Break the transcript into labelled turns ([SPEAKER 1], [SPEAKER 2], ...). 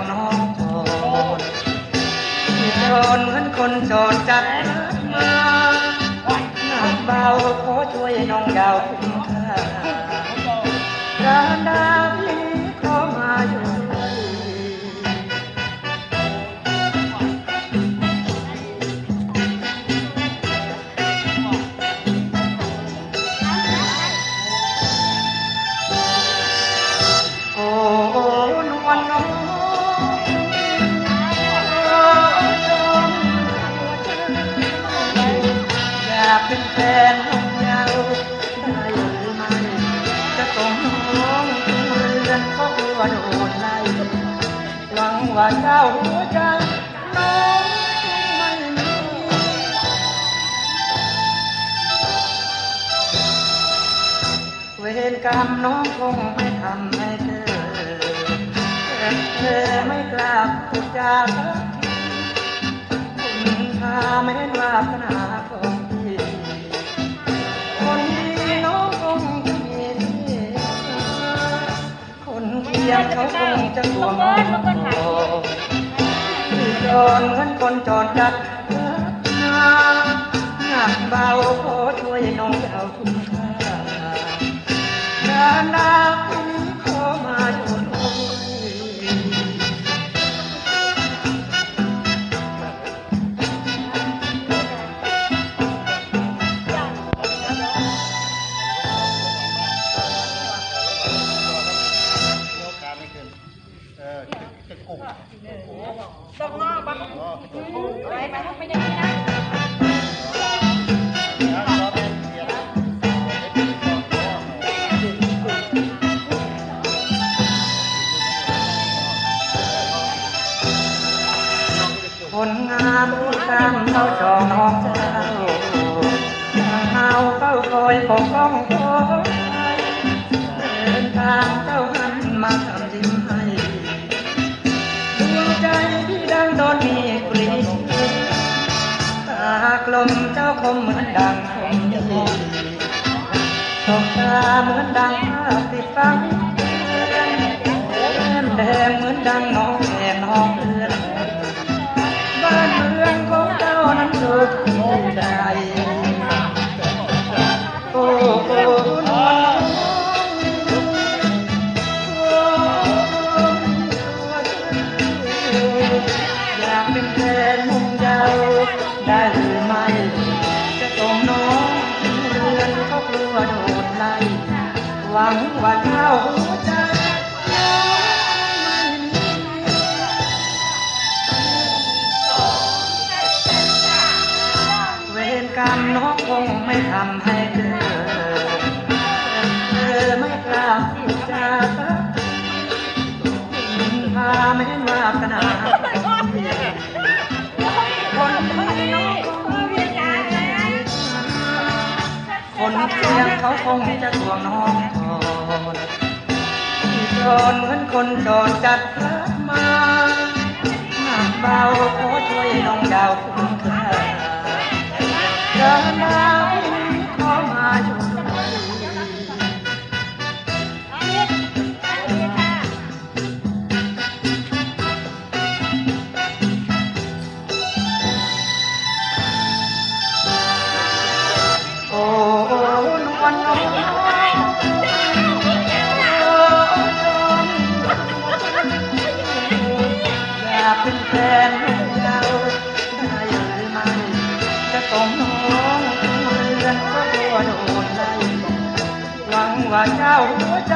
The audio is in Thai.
[SPEAKER 1] วงน้องโจรที่โจรเหมือนคนโจรจัดมาหนักเบาขอช่วยน้องยาวคุ้มค่าการดาพี่ เป็นแฟนของเยาได้หรือไม่จะส่งน้องถึงเรือนก็กลัวโดนไล่หวังว่าเจ้าหัวใจน้องไม่มีเวรกรรมน้องคงไม่ทำให้เธอแต่เธอไม่กล้าพูดจาสักทีคุณพาไม่นวาสนาขอ ยงเขาคงจะหัวมองจอนเงินคนจอดจัดเลิกงานหนักเบา เออ
[SPEAKER 2] จะกลุ่ม
[SPEAKER 3] ต้องงอปะ
[SPEAKER 2] อ๋อ
[SPEAKER 3] อะไรมาถ้าไม่ได้ไม่ได้
[SPEAKER 2] แล้วก็เป็นเสียง
[SPEAKER 1] คนงามตามเขาจองน้องเจ้าเฮาเฝ้าคอยปกป้องคอยเดินทางเจ้า มเจ้าคมเหมือนดังคมยีตกตาเหมือนดังภาพติดฟ้า ใน หวังว่าเท่าใจน้องไม่มีเวรกรรมน้องคงไม่ทำให้เธอ คงจะทวงน้องก่อนที่โดนเหมือนคนโดนจัดพลัดมาหากเบาขอช่วยน้องดาวคุ้มค่าเดินดา จะส่งน้องเรือนก็ตัวโดนไล่หวังว่าเจ้าหัวใจ